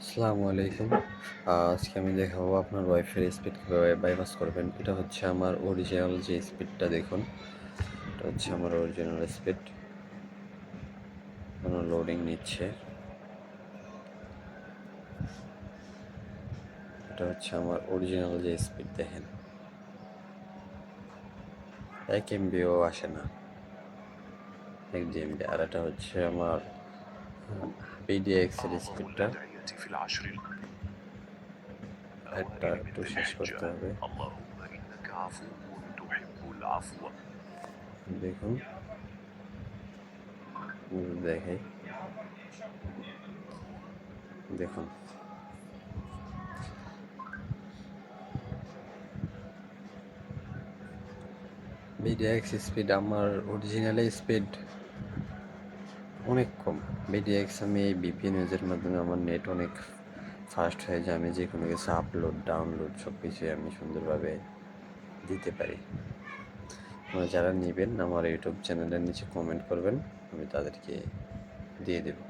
আসসালামু আলাইকুম। আজকে আমি দেখাবো আপনার ওয়াইফের স্পিড কীভাবে বাইপাস করবেন। এটা হচ্ছে আমার অরিজিনাল যে স্পিডটা দেখুন, এটা হচ্ছে আমার অরিজিনাল স্পিড কোনো লোডিং নিচ্ছে। এটা হচ্ছে আমার অরিজিনাল যে স্পিড দেখেন। এক এমবিও আসে না। এক জিএমবি আর এটা হচ্ছে আমার পিডিএক্সের স্পিডটা في العشر একটা একটু শেষ করতে হবে اللهم إنك عفو تحب العفو দেখুন দেখে দেখুন বিডিএক্স স্পিড আমার অরিজিনাল স্পিড অনেক কম। বিডিএক্স আমি এই বিপিএন মাধ্যমে আমার নেট অনেক ফাস্ট হয়ে যায়। আমি যে কোনো কিছু আপলোড ডাউনলোড সব কিছুই আমি সুন্দরভাবে দিতে পারি। যারা নেবেন আমার ইউটিউব চ্যানেলের নিচে কমেন্ট করবেন, আমি তাদেরকে দিয়ে দেবো।